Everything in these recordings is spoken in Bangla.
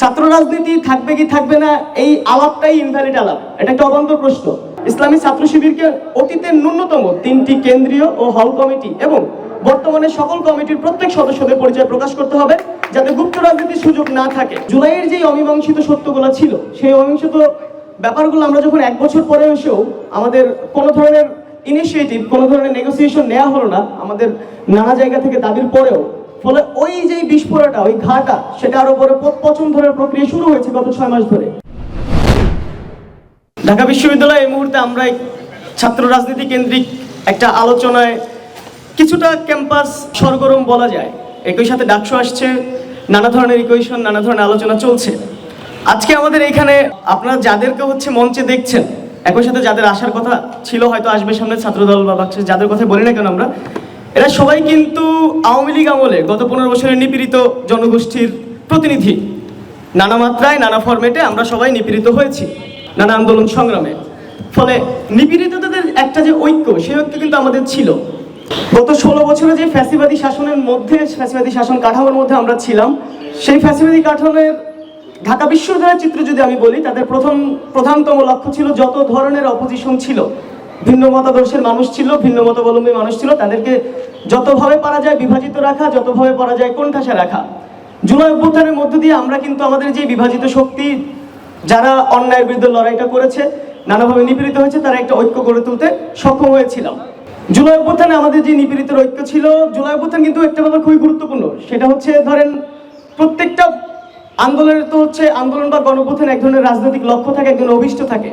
ছাত্র রাজনীতি থাকবে কি থাকবে না, এই আলাপটাই ইনভ্যালিড আলাপ। এটা একটা অবান্তর প্রশ্ন। ইসলামী ছাত্র শিবিরকে অতীতের ন্যূনতম তিনটি কেন্দ্রীয় ও হল কমিটি এবং বর্তমানে সকল কমিটির প্রত্যেক সদস্যদের পরিচয় প্রকাশ করতে হবে যাতে গুপ্ত রাজনীতির সুযোগ না থাকে। জুলাইয়ের যে অমীমাংসিত সত্যগুলো ছিল, সেই অমীমাংসিত ব্যাপারগুলো আমরা যখন এক বছর পরে এসেও আমাদের কোনো ধরনের ইনিশিয়েটিভ কোনো ধরনের নেগোসিয়েশন নেওয়া হলো না, আমাদের নানা জায়গা থেকে দাবির পরেও ফলে ওই যে বিস্ফোরণটা, ওই ঘাটা, সেটা আরও বড় পচন ধরার প্রক্রিয়া শুরু হয়েছে গত ছয় মাস ধরে। ঢাকা বিশ্ববিদ্যালয়ে এই মুহূর্তে আমরা ছাত্র রাজনীতি কেন্দ্রিক একটা আলোচনায় কিছুটা ক্যাম্পাস সরগরম বলা যায়। একই সাথে ডাকসু আসছে, নানা ধরনের ইকুয়েশন নানা ধরনের আলোচনা চলছে। আজকে আমাদের এখানে আপনারা যাদেরকে হচ্ছে মঞ্চে দেখছেন, একই সাথে যাদের আসার কথা ছিল, হয়তো আসবে সামনে ছাত্রদল বা বাক্স যাদের কথা বলি না কেন আমরা এরা সবাই কিন্তু আওয়ামী লীগ আমলে গত পনেরো বছরের নিপীড়িত জনগোষ্ঠীর প্রতিনিধি। নানা মাত্রায়, নানা ফরম্যাটে আমরা সবাই নিপীড়িত হয়েছি, নানা আন্দোলন সংগ্রামে। ফলে নিপীড়িতদের একটা যে ঐক্য, সেই ঐক্য কিন্তু আমাদের ছিল। গত ষোলো বছরে যে ফ্যাসিবাদী শাসনের মধ্যে, ফ্যাসিবাদী শাসন কাঠামোর মধ্যে আমরা ছিলাম, সেই ফ্যাসিবাদী কাঠামোর ঢাকা বিশ্ববিদ্যালয়ের চিত্র যদি আমি বলি, তাদের প্রথম, প্রধানতম লক্ষ্য ছিল যত ধরনের অপোজিশন ছিল ভিন্ন মতাদর্শের মানুষ ছিল, ভিন্ন মতাবলম্বী মানুষ ছিল, তাদেরকে যতভাবে পারা যায় বিভাজিত রাখা, যতভাবে পারা যায় কোন কোণঠাসা রাখা। জুলাই অভ্যুত্থানের মধ্য দিয়ে আমরা কিন্তু আমাদের যে বিভাজিত শক্তি, যারা অন্যায়ের বিরুদ্ধে লড়াইটা করেছে, নানাভাবে নিপীড়িত হয়েছে, তারা একটা ঐক্য গড়ে তুলতে সক্ষম হয়েছিলাম। জুলাই অভ্যুত্থানে আমাদের যে নিপীড়িতের ঐক্য ছিল, জুলাই অভ্যুত্থান কিন্তু একটা ব্যাপার খুবই গুরুত্বপূর্ণ। সেটা হচ্ছে, ধরেন, প্রত্যেকটা আন্দোলনের তো হচ্ছে, আন্দোলন বা গণঅভ্যুত্থান এক ধরনের রাজনৈতিক লক্ষ্য থাকে, এক ধরনের অভিষ্ট থাকে।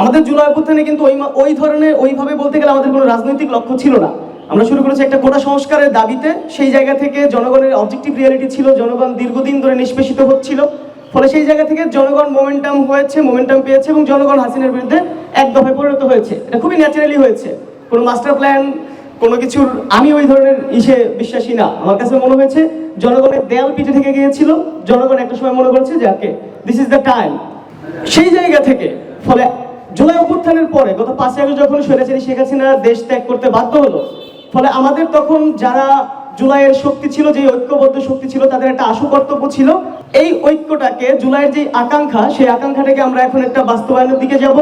আমাদের জুলাই অভ্যুত্থানে কিন্তু ওই ওই ধরনের ওইভাবে বলতে গেলে আমাদের কোনো রাজনৈতিক লক্ষ্য ছিল না। আমরা শুরু করেছি একটা কোটা সংস্কারের দাবিতে। সেই জায়গা থেকে জনগণের অবজেক্টিভ রিয়ালিটি ছিল, জনগণ দীর্ঘদিন ধরে নিষ্পেষিত হচ্ছিল। ফলে সেই জায়গা থেকে জনগণ মোমেন্টাম হয়েছে মোমেন্টাম পেয়েছে এবং জনগণ হাসিনার বিরুদ্ধে এক দফায় পরিণত হয়েছে। এটা খুবই ন্যাচারালি হয়েছে। কোনো মাস্টার প্ল্যান কোনো কিছুর, আমি ওই ধরনের ইসে বিশ্বাসী না। আমার কাছে মনে হয়েছে জনগণের দেয়াল পিঠে থেকে গিয়েছিল। জনগণ একটা সময় মনে করছে যে, okay this is the time সেই জায়গা থেকে, ফলে জুলাই অভ্যুত্থানের পরে, গত পাঁচই আগস্ট যখন স্বৈরাচারী শেখ হাসিনা দেশ ত্যাগ করতে বাধ্য হলো, ফলে আমাদের তখন যারা জুলাইয়ের শক্তি ছিল যে ঐক্যবদ্ধ শক্তি ছিল, তাদের একটা আশু কর্তব্য ছিল। এই ঐক্যটাকে, জুলাইয়ের যে আকাঙ্ক্ষা, সেই আকাঙ্ক্ষাটাকে আমরা এখন একটা বাস্তবায়নের দিকে যাব।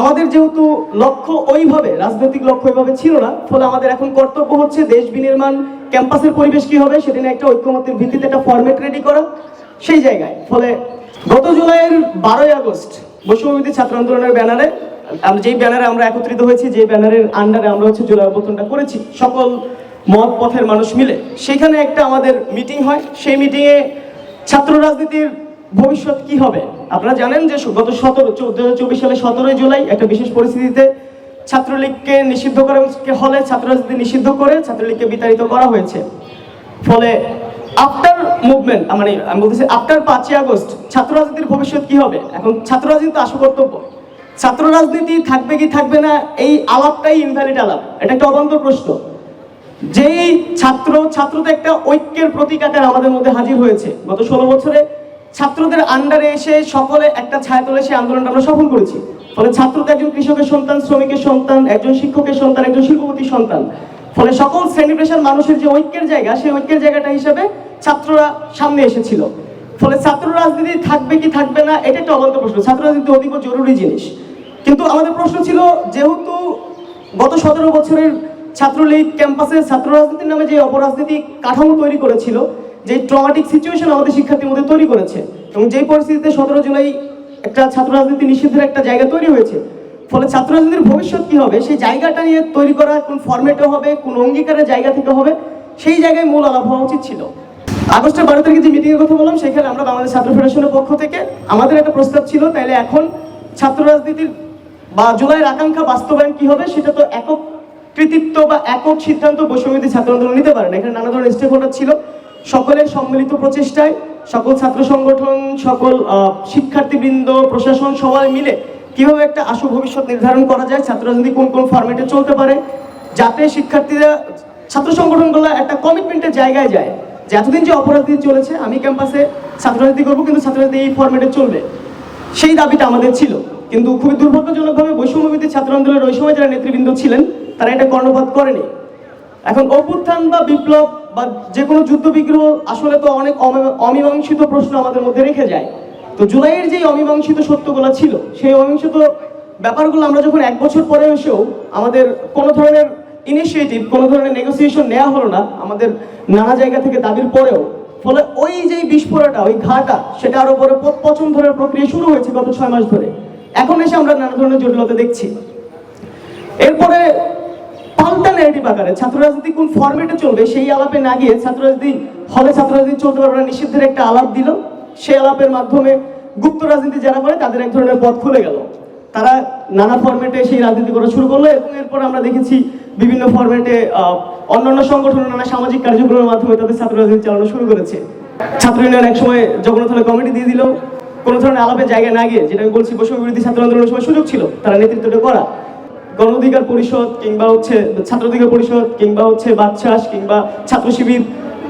আমাদের যেহেতু লক্ষ্য ওইভাবে, রাজনৈতিক লক্ষ্য ওইভাবে ছিল না, ফলে আমাদের এখন কর্তব্য হচ্ছে দেশ বিনির্মাণ ক্যাম্পাসের পরিবেশ কি হবে সেদিনে একটা ঐক্যমতের ভিত্তিতে একটা ফরম্যাট রেডি করা সেই জায়গায়। ফলে গত জুলাইয়ের বারোই আগস্ট বৈষম্যবিধি ছাত্র আন্দোলনের ব্যানারে আমরা যেই ব্যানারে আমরা একত্রিত হয়েছি যে ব্যানারের আন্ডারে আমরা হচ্ছে জুলাই অভ্যর্থনটা করেছি, সকল মত পথের মানুষ মিলে। সেখানে একটা আমাদের মিটিং হয়, সেই মিটিংয়ে ছাত্র রাজনীতির ভবিষ্যৎ কি হবে? আপনারা জানেন যে গত সতেরো দু চব্বিশ সালে সতেরোই জুলাই একটা বিশেষ পরিস্থিতিতে ছাত্রলীগকে নিষিদ্ধ করা হলে ছাত্র রাজনীতি নিষিদ্ধ করে ছাত্রলীগকে বিতাড়িত করা হয়েছে। ফলে আফটার মুভমেন্ট মানে আমি বলতেছি আফটার পাঁচই আগস্ট, ছাত্র রাজনীতির ভবিষ্যৎ কি হবে? এখন ছাত্র রাজনীতি তো কর্তব্য। ছাত্র রাজনীতি থাকবে কি থাকবে না, এই আলাপটাই ইনভ্যালিড আলাপ। এটা একটা অবান্তর প্রশ্ন। যেই ছাত্র ছাত্রদের একটা ঐক্যের প্রতীক আকারে আমাদের মধ্যে হাজির হয়েছে। গত ষোলো বছরে ছাত্রদের আন্ডারে এসে সকলে একটা ছায়া তোলে সেই আন্দোলনটা আমরা সফল করেছি। ফলে ছাত্রদের একজন কৃষকের সন্তান, শ্রমিকের সন্তান, একজন শিক্ষকের সন্তান, একজন শিল্পপতির সন্তান। ফলে সকল পেশার মানুষের যে ঐক্যের জায়গা, সেই ঐক্যের জায়গাটা হিসেবে ছাত্ররা সামনে এসেছিল। ফলে ছাত্র রাজনীতি থাকবে কি থাকবে না, এটা একটা অবান্ত প্রশ্ন। ছাত্র রাজনীতি অধিক জরুরি জিনিস। কিন্তু আমাদের প্রশ্ন ছিল, যেহেতু গত সতেরো বছরের ছাত্রলীগ ক্যাম্পাসে ছাত্র রাজনীতির নামে যে অপরাজনীতি কাঠামো তৈরি করেছিল, যে ট্রমাটিক সিচুয়েশন আমাদের শিক্ষার্থীর মধ্যে তৈরি করেছে, এবং যেই পরিস্থিতিতে সতেরো জুলাই একটা ছাত্র রাজনীতি নিষিদ্ধের একটা জায়গা তৈরি হয়েছে, ফলে ছাত্র রাজনীতির ভবিষ্যৎ কি হবে, সেই জায়গাটা নিয়ে তৈরি করা কোন ফরম্যাটে হবে, কোন অঙ্গীকারের জায়গা থেকে হবে, সেই জায়গায় মূল আলাপ হওয়া উচিত ছিল। আগস্টের বারো তারিখে যে মিটিংয়ের কথা বললাম, সেখানে আমরা বাংলাদেশ ছাত্র ফেডারেশনের পক্ষ থেকে আমাদের একটা প্রস্তাব ছিল, তাইলে এখন ছাত্র রাজনীতির বা জুলাইয়ের আকাঙ্ক্ষা বাস্তবায়ন কি হবে, সেটা তো একক কৃতিত্ব বা একক সিদ্ধান্ত বৈষম্যবিধি ছাত্র আন্দোলন নিতে পারে না। এখানে নানা ধরনের স্টেক হোল্ডার ছিল। সকলের সম্মিলিত প্রচেষ্টায় সকল ছাত্র সংগঠন, সকল শিক্ষার্থীবৃন্দ, প্রশাসন সবাই মিলে কীভাবে একটা আশু ভবিষ্যৎ নির্ধারণ করা যায়, ছাত্র রাজনীতি কোন কোন ফরম্যাটে চলতে পারে, যাতে শিক্ষার্থীরা, ছাত্র সংগঠনগুলো একটা কমিটমেন্টের জায়গায় যায়। যে এতদিন যে অপরাধী চলেছে, আমি ক্যাম্পাসে ছাত্র রাজনীতি করব, কিন্তু ছাত্র রাজনীতি এই ফরম্যাটে চলবে। সেই দাবিটা আমাদের ছিল। কিন্তু খুবই দুর্ভাগ্যজনকভাবে বৈষম্যবিধি ছাত্র আন্দোলনের ওই সময় যারা নেতৃবৃন্দ ছিলেন, তারা এটা কর্ণপাত করেনি। এখন অভ্যুত্থান বা বিপ্লব বা যে কোনো যুদ্ধ বিগ্রহ আসলে তো অনেক অমীমাংসিত প্রশ্ন আমাদের মধ্যে রেখে যায়। তো জুলাইয়ের যে অমীমাংসিত সত্যগুলো ছিল, সেই অমীমাংসিত ব্যাপারগুলো আমরা যখন এক বছর পরে এসেও আমাদের কোনো ধরনের ইনিশিয়েটিভ কোনো ধরনের নেগোসিয়েশন নেওয়া হলো না, আমাদের নানা জায়গা থেকে দাবির পরেও। ফলে ওই যে বিস্ফোরণটা, ওই ঘাটা, সেটা আরও বড় প- পচন ধরার প্রক্রিয়া শুরু হয়েছে গত ছয় মাস ধরে। এখন এসে আমরা নানা ধরনের জটিলতা দেখছি। এরপরে পাল্টা ন্যারেটিভ আকারে ছাত্র রাজনীতি কোন ফরম্যাটে চলবে, সেই আলাপে না গিয়ে ছাত্র রাজনীতি হলে ছাত্র রাজনীতি চলতে পারবে নিষিদ্ধের একটা আলাপ দিল। সেই আলাপের মাধ্যমে গুপ্ত রাজনীতি যারা করে, তাদের এক ধরনের পথ খুলে গেল। তারা নানা ফরম্যাটে সেই রাজনীতি করা শুরু করল এবং এরপর আমরা দেখেছি বিভিন্ন ফরম্যাটে অন্যান্য সংগঠন নানা সামাজিক কার্যক্রমের মাধ্যমে তাদের ছাত্র রাজনীতি চালানো শুরু করেছে। ছাত্র ইউনিয়ন এক সময় জগন্নাথ হলে কমিটি দিয়ে দিল। কোনো ধরনের আলাপের জায়গায় না গিয়ে যেটা আমি বলছি বৈষম্য বিরোধী ছাত্র আন্দোলনের সময় সুযোগ ছিল, তারা নেতৃত্বটা করা। গণ অধিকার পরিষদ কিংবা হচ্ছে ছাত্র অধিকার পরিষদ কিংবা হচ্ছে বাদশাস কিংবা ছাত্র শিবির,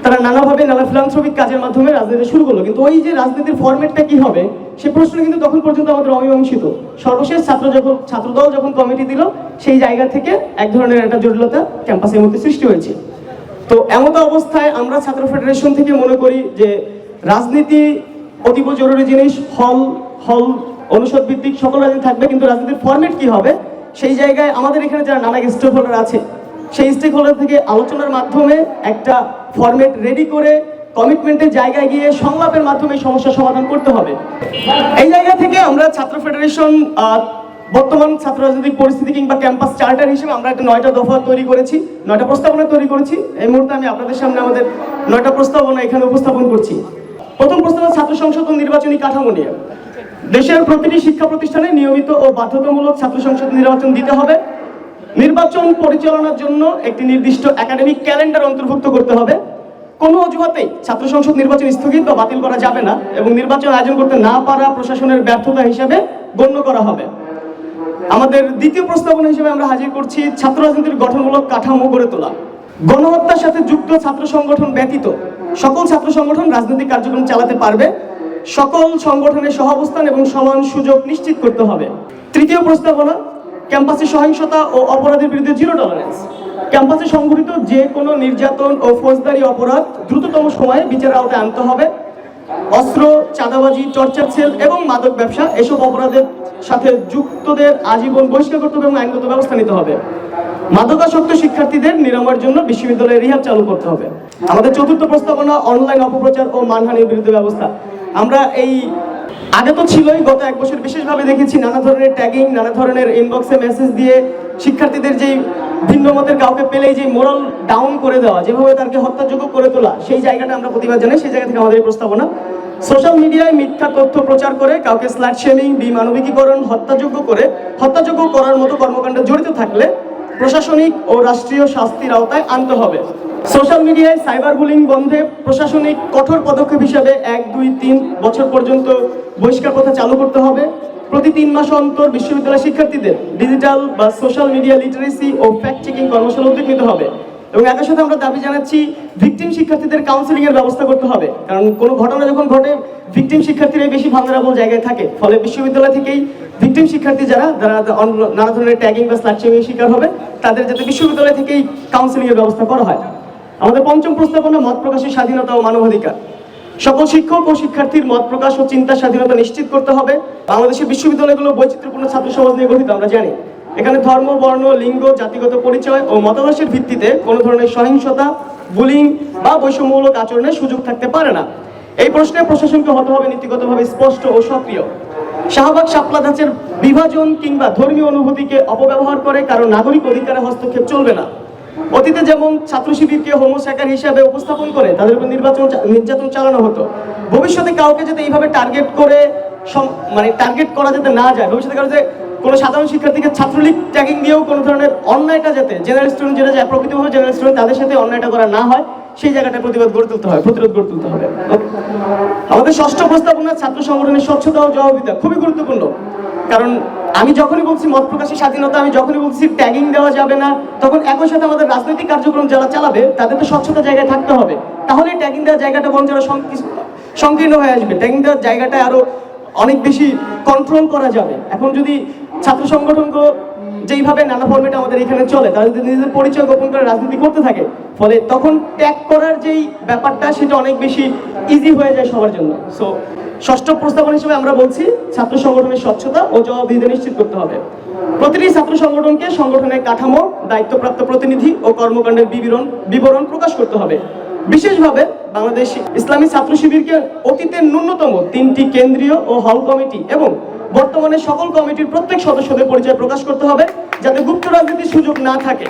তারা নানাভাবে নানা ফিলান্থ্রপিক কাজের মাধ্যমে রাজনীতি শুরু করল। কিন্তু ওই যে রাজনীতির ফরম্যাটটা কি হবে সে প্রশ্ন কিন্তু তখন পর্যন্ত আমাদের অমীমাংসিত। সর্বশেষ ছাত্র যখন ছাত্রদল যখন কমিটি দিল, সেই জায়গা থেকে এক ধরনের একটা জটিলতা ক্যাম্পাসের মধ্যে সৃষ্টি হয়েছে। তো এমত অবস্থায় আমরা ছাত্র ফেডারেশন থেকে মনে করি যে রাজনীতি অতীব জরুরি জিনিস, হল হল অনুষদ ভিত্তিক সকল রাজনীতি থাকবে, কিন্তু রাজনীতির ফরম্যাট কি হবে? সেই জায়গায় আমাদের এখানে যারা নানা স্টেক হোল্ডার আছে, সেই স্টেক হোল্ডার থেকে আলোচনার মাধ্যমে একটা ফরম্যাট রেডি করে কমিটমেন্টের জায়গায় গিয়ে সংলাপের মাধ্যমে এই সমস্যার সমাধান করতে হবে। এই জায়গা থেকে আমরা ছাত্র ফেডারেশন বর্তমান ছাত্র রাজনৈতিক পরিস্থিতি কিংবা ক্যাম্পাস চার্টার হিসেবে আমরা একটা নয়টা দফা তৈরি করেছি, নয়টা প্রস্তাবনা তৈরি করেছি। এই মুহূর্তে আমি আপনাদের সামনে আমাদের নয়টা প্রস্তাবনা এখানে উপস্থাপন করছি। প্রথম প্রস্তাবনা ছাত্র সংসদ ও নির্বাচনী কাঠামো নিয়ে। দেশের প্রতিটি শিক্ষা প্রতিষ্ঠানে নিয়মিত ও বাধ্যতামূলক ছাত্র সংসদ নির্বাচন দিতে হবে। নির্বাচন পরিচালনার জন্য একটি নির্দিষ্ট একাডেমিক ক্যালেন্ডার অন্তর্ভুক্ত করতে হবে। কোনো অজুহাতেই ছাত্র সংসদ নির্বাচন স্থগিত বা বাতিল করা যাবে না এবং নির্বাচন আয়োজন করতে না পারা প্রশাসনের ব্যর্থতা হিসেবে গণ্য করা হবে। আমাদের দ্বিতীয় প্রস্তাবনা হিসেবে আমরা হাজির করছি ছাত্র রাজনীতির গঠনমূলক কাঠামো গড়ে তোলা। গণহত্যার সাথে যুক্ত ছাত্র সংগঠন ব্যতীত সকল ছাত্র সংগঠন রাজনৈতিক কার্যক্রম চালাতে পারবে। সকল সংগঠনের সহাবস্থান এবং সমান সুযোগ নিশ্চিত করতে হবে। তৃতীয় প্রস্তাবনা, ক্যাম্পাসে সহিংসতা ও অপরাধের বিরুদ্ধে জিরো টলারেন্স ক্যাম্পাসে সংঘটিত যে কোনো নির্যাতন ও ফৌজদারি অপরাধ দ্রুততম সময়ে বিচারের আওতায় আনতে হবে। অস্ত্র, চাঁদাবাজি চর্চা সেল এবং মাদক ব্যবসা, এসব অপরাধের সাথে যুক্তদের আজীবন বহিষ্কার করতে হবে এবং আইনগত ব্যবস্থা নিতে হবে। মাদকাসক্ত শিক্ষার্থীদের নিরাময়ের জন্য বিশ্ববিদ্যালয়ে রিহাব চালু করতে হবে। আমাদের চতুর্থ প্রস্তাবনা, অনলাইন অপপ্রচার ও মানহানির বিরুদ্ধে ব্যবস্থা। আমরা এই, আগে তো ছিলই গত এক বছর বিশেষভাবে দেখেছি নানা ধরনের ট্যাগিং নানা ধরনের ইনবক্সে মেসেজ দিয়ে শিক্ষার্থীদের যেই ভিন্ন মতের কাউকে পেলেই যে মোরাল ডাউন করে দেওয়া, যেভাবে তাকে হত্যাযোগ্য করে তোলা, সেই জায়গাটা আমরা প্রতিবাদ জানাই, সেই জায়গা থেকে আমাদের প্রস্তাবনা। সোশ্যাল মিডিয়ায় মিথ্যা তথ্য প্রচার করে, কাউকে স্ল্যাট শেমিং বিমানবিকীকরণ, হত্যাযোগ্য করে, হত্যাযোগ্য করার মতো কর্মকাণ্ডে জড়িত থাকলে প্রশাসনিক ও রাষ্ট্রীয় শাস্তির আওতায় আনতে হবে। সোশ্যাল মিডিয়ায় সাইবার বুলিং বন্ধে প্রশাসনিক কঠোর পদক্ষেপ হিসাবে এক, দুই, তিন বছর পর্যন্ত বহিষ্কার প্রথা চালু করতে হবে। প্রতি তিন মাস অন্তর বিশ্ববিদ্যালয় শিক্ষার্থীদের ডিজিটাল বা সোশ্যাল মিডিয়া লিটারেসি ও ফ্যাক্ট চেকিং কর্মশালা উদ্যোগ নিতে হবে। এবং একই সাথে আমরা দাবি জানাচ্ছি ভিকটিম শিক্ষার্থীদের কাউন্সিলিং এর ব্যবস্থা করতে হবে। কারণ কোনো ঘটনা যখন ঘটে ভিকটিম শিক্ষার্থীরাই বেশি ভালনারেবল জায়গায় থাকে। ফলে বিশ্ববিদ্যালয় থেকেই ভিকটিম শিক্ষার্থী যারা যারা নানা ধরনের ট্যাগিং বা স্লাটচিংয়ের শিকার হবে, তাদের যাতে বিশ্ববিদ্যালয় থেকেই কাউন্সিলিং এর ব্যবস্থা করা হয়। আমাদের পঞ্চম প্রস্তাবনা মত প্রকাশের স্বাধীনতা ও মানবাধিকার। সকল শিক্ষক ও শিক্ষার্থীর মত প্রকাশ ও চিন্তার স্বাধীনতা নিশ্চিত করতে হবে। বাংলাদেশের বিশ্ববিদ্যালয়গুলো বৈচিত্র্যপূর্ণ ছাত্র সমাজ নিয়ে গঠিত, আমরা জানি। এখানে ধর্ম, বর্ণ, লিঙ্গ, জাতিগত পরিচয় ও মতাদর্শের ভিত্তিতে কোনো ধরনের সহিংসতা, বুলিং বা বৈষম্যমূলক আচরণের সুযোগ থাকতে পারে না। এই প্রশ্নে প্রশাসনকে হতে হবে নীতিগতভাবে স্পষ্ট ও সক্রিয়। শাহবাগ শাপলা ধাঁচের বিভাজন কিংবা ধর্মীয় অনুভূতিকে অপব্যবহার করে কারণ নাগরিক অধিকারে হস্তক্ষেপ চলবে না। অতীতে যেমন ছাত্র শিবিরকে হোমোস্যাকার হিসাবে উপস্থাপন করে তাদের উপর নির্বাচন নির্যাতন চালানো হতো, ভবিষ্যতে কাউকে যাতে এইভাবে টার্গেট করে মানে টার্গেট করা যাতে না যায়, ভবিষ্যতে কারও যে কোনো সাধারণ শিক্ষার্থীকে ছাত্রলীগ ট্যাগিং দিয়েও কোনো ধরনের অন্যায়টা যাতে জেনারেল স্টুডেন্ট যেটা যায়, প্রকৃতভাবে জেনারেল স্টুডেন্ট তাদের সাথে অন্যায়টা করা না হয়, সেই জায়গাটা প্রতিবাদ গড়ে তুলতে হয়, প্রতিরোধ গড়ে তুলতে হবে। আমাদের ষষ্ঠ প্রস্তাবনা ছাত্র সংগঠনের স্বচ্ছতা ও জবাবদিহিতা খুবই গুরুত্বপূর্ণ, কারণ আমি যখনই বলছি মত প্রকাশের স্বাধীনতা, আমি যখনই বলছি ট্যাগিং দেওয়া যাবে না, তখন একই সাথে আমাদের রাজনৈতিক কার্যক্রম যারা চালাবে, তাদের তো স্বচ্ছতা জায়গায় থাকতে হবে। তাহলে ট্যাগিং দেওয়ার জায়গাটা বরং যারা সংকীর্ণ হয়ে আসবে। ট্যাগিং দেওয়ার জায়গাটা আরও অনেক বেশি কন্ট্রোল করা যাবে। এখন যদি ছাত্র সংগঠনকে যেইভাবে নানা ফর্মেট আমাদের এখানে চলে, তারা যদি নিজেদের পরিচয় গোপন করে রাজনীতি করতে থাকে, ফলে তখন ত্যাগ করার যেই ব্যাপারটা, সেটা অনেক বেশি ইজি হয়ে যায় সবার জন্য। সো ষষ্ঠ প্রস্তাবনা হিসেবে আমরা বলছি, ছাত্র সংগঠনের স্বচ্ছতা ও জবাবদিহিতা নিশ্চিত করতে হবে। প্রতিটি ছাত্র সংগঠনকে সংগঠনের কাঠামো, দায়িত্বপ্রাপ্ত প্রতিনিধি ও কর্মকাণ্ডের বিবরণ বিবরণ প্রকাশ করতে হবে। বিশেষভাবে বাংলাদেশ ইসলামী ছাত্র শিবিরকে অতীতের ন্যূনতম তিনটি কেন্দ্রীয় ও হল কমিটি এবং বর্তমানে সকল কমিটির প্রত্যেক সদস্যদের পরিচয় প্রকাশ করতে হবে যাতে গুপ্ত রাজনীতির সুযোগ না থাকে।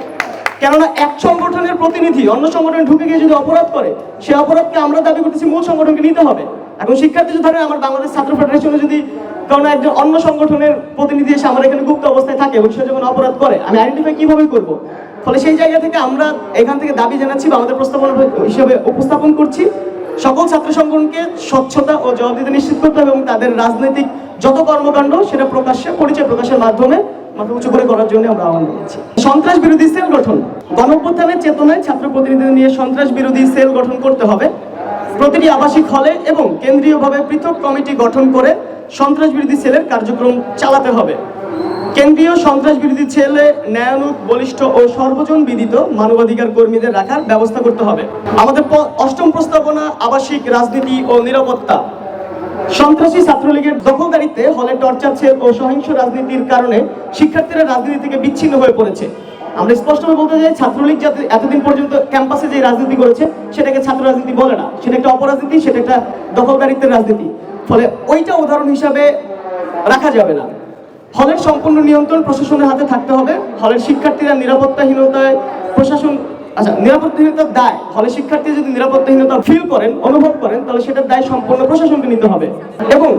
কেননা এক সংগঠনের প্রতিনিধি অন্য সংগঠনে ঢুকে গিয়ে যদি অপরাধ করে, সে অপরাধকে আমরা দাবি করতেছি মূল সংগঠনকে নিতে হবে। এখন শিক্ষার্থী ধরেন আমার বাংলাদেশ ছাত্র ফেডারেশনে যদি কারণ একজন অন্য সংগঠনের প্রতিনিধি এসে আমার এখানে গুপ্ত অবস্থায় থাকে এবং সে যখন অপরাধ করে, আমি আইডেন্টিফাই কীভাবে করব? ফলে সেই জায়গা থেকে আমরা এখান থেকে দাবি জানাচ্ছি বা আমাদের প্রস্তাবনা হিসেবে উপস্থাপন করছি। সকল ছাত্র সংগঠনকে স্বচ্ছতা ও জবাবদিহিতা নিশ্চিত করতে হবে এবং তাদের রাজনৈতিক যত কর্মকাণ্ড, সেটা প্রকাশ্যে, পরিচয় প্রকাশের মাধ্যমে মাথা উঁচু করে করার জন্য আমরা আহ্বান জানাচ্ছি। সন্ত্রাস বিরোধী সেল গঠন। গণঅভ্যুত্থানের চেতনায় ছাত্র প্রতিনিধিদের নিয়ে সন্ত্রাস বিরোধী সেল গঠন করতে হবে। প্রতিটি আবাসিক হলে এবং কেন্দ্রীয়ভাবে পৃথক কমিটি গঠন করে সন্ত্রাস বিরোধী সেলের কার্যক্রম চালাতে হবে। কেন্দ্রীয় সন্ত্রাস বিরোধী ছেলে ন্যায়ানুক বলিষ্ঠ ও সর্বজন বিদিত মানবাধিকার কর্মীদের রাখার ব্যবস্থা করতে হবে। আমাদের অষ্টম প্রস্তাবনা আবাসিক, রাজনীতি ও নিরাপত্তা। সন্ত্রাসী ছাত্রলীগের দখলদারিত্বে হলে টর্চার ও সহিংস রাজনীতির কারণে শিক্ষার্থীরা রাজনীতি থেকে বিচ্ছিন্ন হয়ে পড়েছে। আমরা স্পষ্টভাবে বলতে চাই, ছাত্রলীগ যাতে এতদিন পর্যন্ত ক্যাম্পাসে যে রাজনীতি করেছে, সেটাকে ছাত্র রাজনীতি বলে না। সেটা একটা অপরাজনীতি, সেটা একটা দখলদারিত্বের রাজনীতি। ফলে ওইটা উদাহরণ হিসাবে রাখা যাবে না। হলের সম্পূর্ণ নিয়ন্ত্রণ প্রশাসনের হাতে থাকতে হবে। হলের শিক্ষার্থীরা নিরাপত্তাহীনতায় প্রশাসন আচ্ছা নিরাপত্তাহীনতার দায়। হলে শিক্ষার্থী যদি নিরাপত্তাহীনতা ফিল করেন, অনুভব করেন, তাহলে সেটার দায় সম্পূর্ণ প্রশাসনকে নিতে হবে। এবং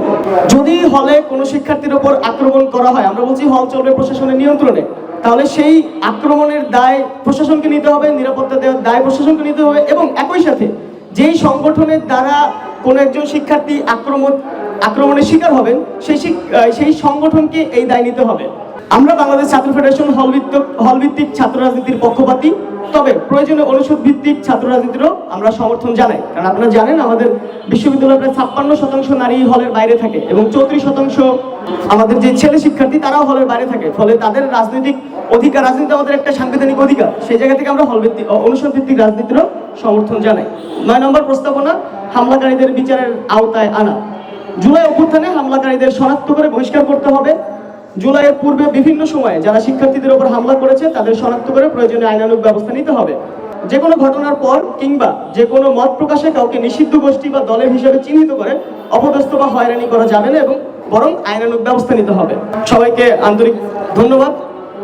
যদি হলে কোনো শিক্ষার্থীর ওপর আক্রমণ করা হয়, আমরা বলছি হল চলবে প্রশাসনের নিয়ন্ত্রণে, তাহলে সেই আক্রমণের দায় প্রশাসনকে নিতে হবে, নিরাপত্তা দেওয়ার দায় প্রশাসনকে নিতে হবে এবং একই সাথে যেই সংগঠনের দ্বারা কোনো একজন শিক্ষার্থী আক্রমণ আক্রমণের শিকার হবেন, সেই সেই সংগঠনকে এই দায় নিতে হবে। আমরা বাংলাদেশ ছাত্র ফেডারেশন হলভিত্তিক হলভিত্তিক ছাত্র রাজনীতির পক্ষপাতী। তবে প্রয়োজনে অনুষদ ভিত্তিক ছাত্র রাজনীতিরও আমরা সমর্থন জানাই। কারণ আপনারা জানেন, আমাদের বিশ্ববিদ্যালয়ে প্রায় ছাপ্পান্ন শতাংশ নারী হলের বাইরে থাকে এবং চৌত্রিশ শতাংশ আমাদের যে ছেলে শিক্ষার্থী, তারাও হলের বাইরে থাকে। ফলে তাদের রাজনৈতিক অধিকার, রাজনীতি আমাদের একটা সাংবিধানিক অধিকার। সেই জায়গা থেকে আমরা হল ভিত্তিক অনুষদ ভিত্তিক রাজনীতিরও সমর্থন জানাই। নয় নম্বর প্রস্তাবনা, হামলাকারীদের বিচারের আওতায় আনা। জুলাই অভ্যুত্থানে হামলাকারীদের শনাক্ত করে বহিষ্কার করতে হবে। জুলাইয়ের পূর্বে বিভিন্ন সময়ে যারা শিক্ষার্থীদের উপর হামলা করেছে, তাদের শনাক্ত করে প্রয়োজনীয় আইনানুগ ব্যবস্থা নিতে হবে। যে কোনো ঘটনার পর কিংবা যে কোনো মত প্রকাশে কাউকে নিষিদ্ধ গোষ্ঠী বা দলের হিসেবে চিহ্নিত করে অপদস্থ বা হয়রানি করা যাবে না এবং বরং আইনানুগ ব্যবস্থা নিতে হবে। সবাইকে আন্তরিক ধন্যবাদ।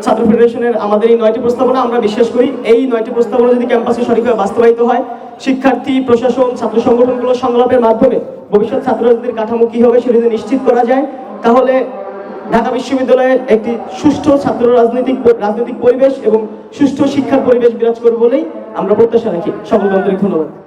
ছাত্র ফেডারেশনের আমাদের এই নয়টি প্রস্তাবনা আমরা বিশ্বাস করি। এই নয়টি প্রস্তাবনা যদি ক্যাম্পাসে সঠিকভাবে বাস্তবায়িত হয়, শিক্ষার্থী, প্রশাসন, ছাত্র সংগঠনগুলোর সংলাপের মাধ্যমে ভবিষ্যৎ ছাত্র রাজনীতির কাঠামো কি হবে সেটা নিশ্চিত করা যায়, তাহলে ঢাকা বিশ্ববিদ্যালয়ে একটি সুষ্ঠু ছাত্র রাজনৈতিক রাজনৈতিক পরিবেশ এবং সুষ্ঠু শিক্ষার পরিবেশ বিরাজ করবে বলেই আমরা প্রত্যাশা রাখি। সকলকে আন্তরিক ধন্যবাদ।